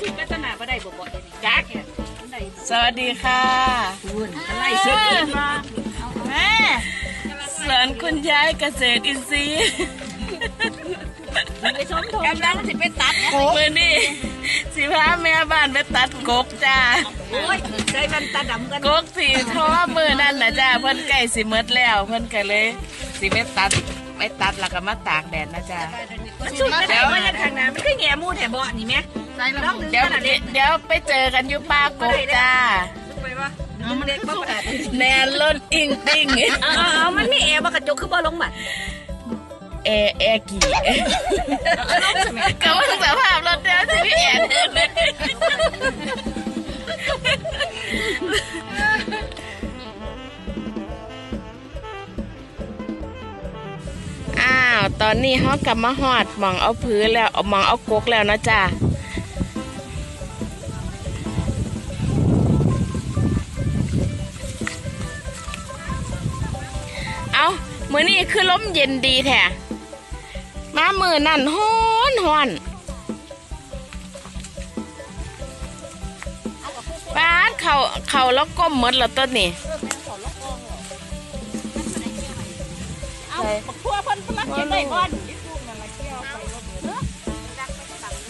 ที่พัฒนาบ่ได้บ่บ่ได้นี่จักเนี่ยมันได้สวัสดีค่ะคุณอะไรเสื้อกินมาแม่สวนคุณยายเกษตรอินทรีย์ไปชมกำลังสิไปตัดเนี่ยมือนี่สิพาแม่บ้านไปตัดกกจ้าโอ้ยใจมันตาดำกันกกสีท้อมือนั่นนะจ้าเพิ่นใกล้สิหมดแล้วเพิ่นก็เลยสิไปตัดไปตัดแล้วก็มาตากแดดนะจ้ามันชุดไม่ได้ว่าอย่างทางน้ำมันคือแง่มูแถบบ่อนี่แม่ ลองดึงเดี๋ยวขนาดนี้เดี๋ยวไปเจอกันอยู่ป่ากกจ้าไปว่ามันเด็กบ่ได้แนนล้นอิงติงเอามันมีแอร์บ่กระจกคือบ่ลงบัดเอแอร์กี่ก็ว่าสภาพรถเดียวที่พี่แอนเดินเลยอ้าว ตอนนี้เขากลับมาหอดหมองเอาพื้นแล้วเอาหมองเอากกแล้วนะจ้า มือนี้คือลมเย็นดีแท้มามือนั่นฮ้อนฮ้อนป้าดเขาเขาแล้วก้มหมดแล้วต้นนี่เอาทั่วเพิ่นสมัครเก็บได้บ่อน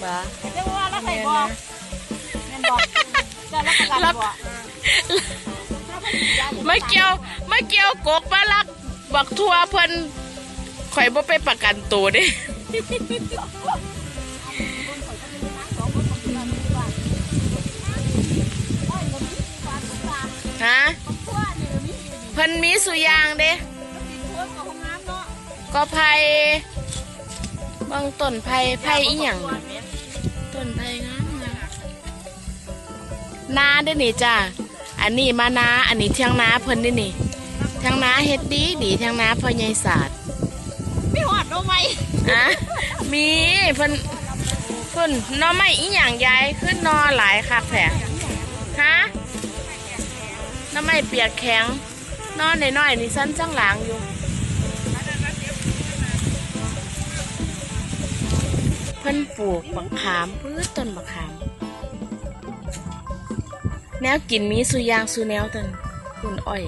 บ้าเรียกว่าแล้วใส่บ่แม่นบ่จะรับประกันบ่มาเกี่ยวมาเกี่ยวกกมาลัก บักทัวเพิ่นข่อยบ่ไปประกันตัวเด้ ฮะ เพิ่นมีสุยางเด้ ก็ไผ่บางต้นไผ่ไผ่อีหยังต้นไผ่งามงามนาเด้อนี่จ้าอันนี้มานา อันนี้เที่ยงนาเพิ่นเด้อนี่ ทียงนาเฮ็ดดีดีเทียงนาพ่อใหญ่ศาสตร์ไม่หอดโดไหมอะมีเพิ่นเพิ่นหนอไม่อีหยังยายขึ้นนอหลายคักแท้ฮะหนอไม่เปียกแข็งนอนน้อยๆนี่สั้นจังหลังอยู่เพิ่นปลูกบักขามพืชต้นบักขาม แนวกินมีสุอยางสุแนวตันคุณอ้อย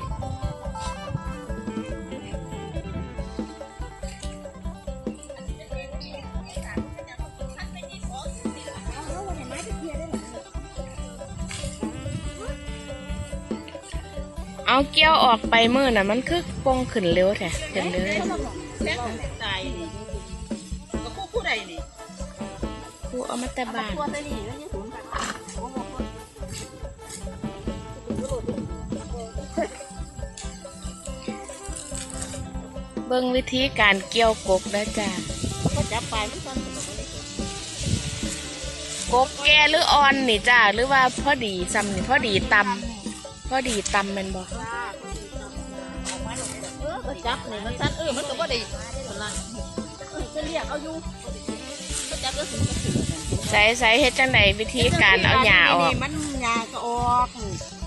เอาเกี้ยวออกไปมือน่ะ มันคือปงขึ้นเร็วแท้เห็นเลยแม่ตายก็คู่ผู้ใดนี่กูเอามาแต่บ้านตัวใส่นี่แล้วยังสูงกันเบิ่งวิธีการเกี่ยวกกนะจ้าก็จับไปมันสั่นกกแก่หรืออ่อนนี่จ้าหรือว่าพอดีซ้ำนี่พอดีตำ พอดีตำแมันบอกเออก็จับนี่มันสั่นเออมันก็บ่ได้คนละจะเรียกเอาอยู่ก็จับก็ถึงก็ถึงใส่ใส่เฮ็ดจังไดวิธีการเอาหญ้าออกมันหญ้าก็ออก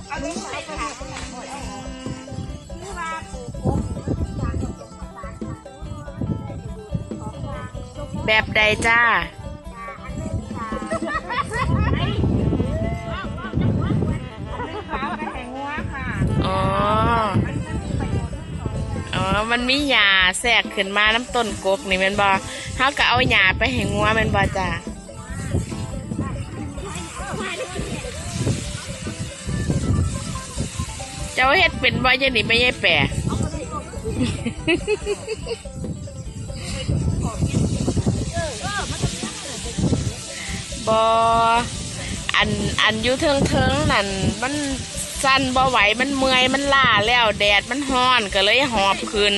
เอานี้ไปค่ะแบบใดจ้า มันมีหญ้าแทรกขึ้นมาน้ำต้นกกนี่แมันบอเขาก็เอาหญ้าไปให้งัวแมันบอจ้าเจ้าเฮ็ดเป็นบ่ยังนี่ไม่ใช่แปรบออันอันอยู่เทิงเทิงนั่นมัน สั้นบ่ไหวมันเมื่อยมันล่าแล้วแดดมันฮ้อนก็เลยหอบขึ้น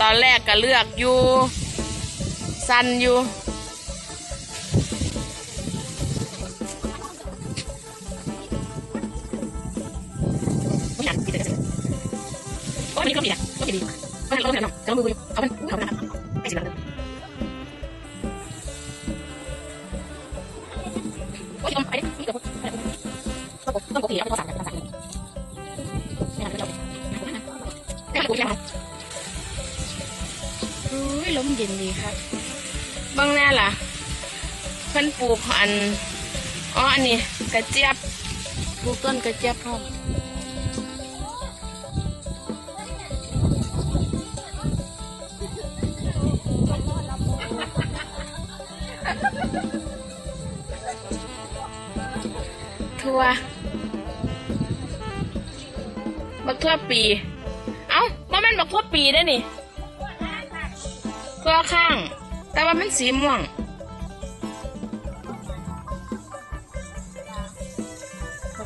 ตอนแรกก็เลือกอยู่ สั้นอยู่ก็มีก็มีอะก็มีก็มีก็มีเนาะจะมือเอามันเอามันไม่สิละก็ยอมไปมีกับต้องต้องปกติเอาไปสั่งกันสั่ง มเย็นดีครับบางแน่ล่ะ เพิ่นปลูกอันอ๋ออันนี้กระเจี๊ยบปลูกต้นกระเจี๊ยบพร้อมทั่วบักทั่วปี เอ้าว่ามันบักทั่วปีได้นี่ ทั่วข้าง แต่ว่ามันสีม่วง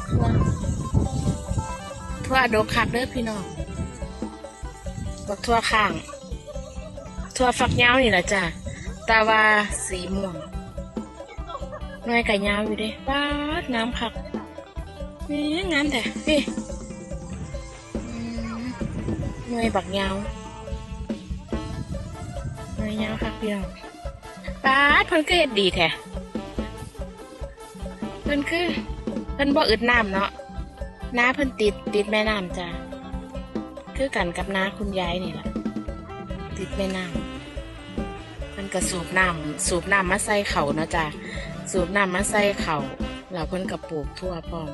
ทั่วทั่วดกคักเด้อพี่น้องบักทั่วข้าง ทั่วฝักยาวนี่แหละจ้ะแต่ว่าสีม่วงหน่วยไก่ยาวอยู่เด้ป้าดน้ำคักนี่งามแต่พี่หน่วยบักยาว หน่วยาวคักพี่น้องป้าเพิ่นก็เฮ็ดดีแท้เพิ่นคือเพิ่นบ่อึดน้ำเนาะน้าเพิ่นติดติดแม่น้ำจ้ะคือกันกับน้าคุณยายนี่แหละติดแม่น้ำเพิ่นก็สูบน้ำสูบน้ำมาใส่เขาเนาะจ้ะสูบน้ำมาใส่เขาแล้วเพิ่นก็ปลูกทั่วพร้อม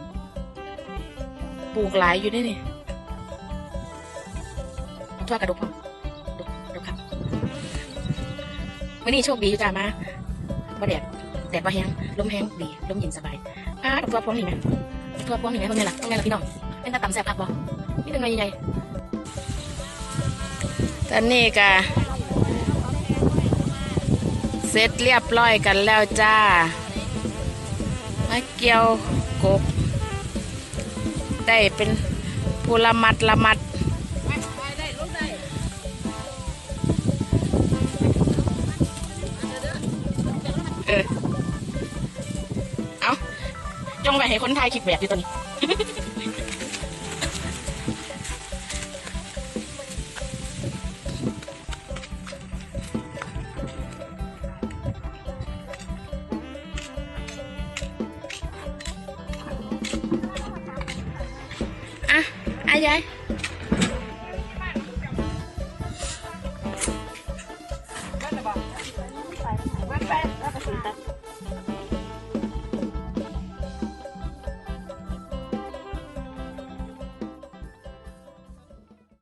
ปลูกหลายอยู่เด้นี่ทั่วกระดูกพร้อม วันนี้โชคดีจ้ามาบ่แดดแดดบ่แห้งลมแห้งดีลมเย็นสบายอ่าดอกตัวพวงนี่ไหมตัวพวงนี่ไหมตรงนี้ล่ะตรงนี้ล่ะพี่น้องเป็นตาต่ำแสบผักบ่นี่เป็นไงใหญ่ตอนนี้ก็เสร็จเรียบร้อยกันแล้วจ้ามาเกี่ยวกบได้เป็นผู้ละมัดละมัด งไปให้คนไทยคิดแบบอยู่ตัวนี้ อะอายาย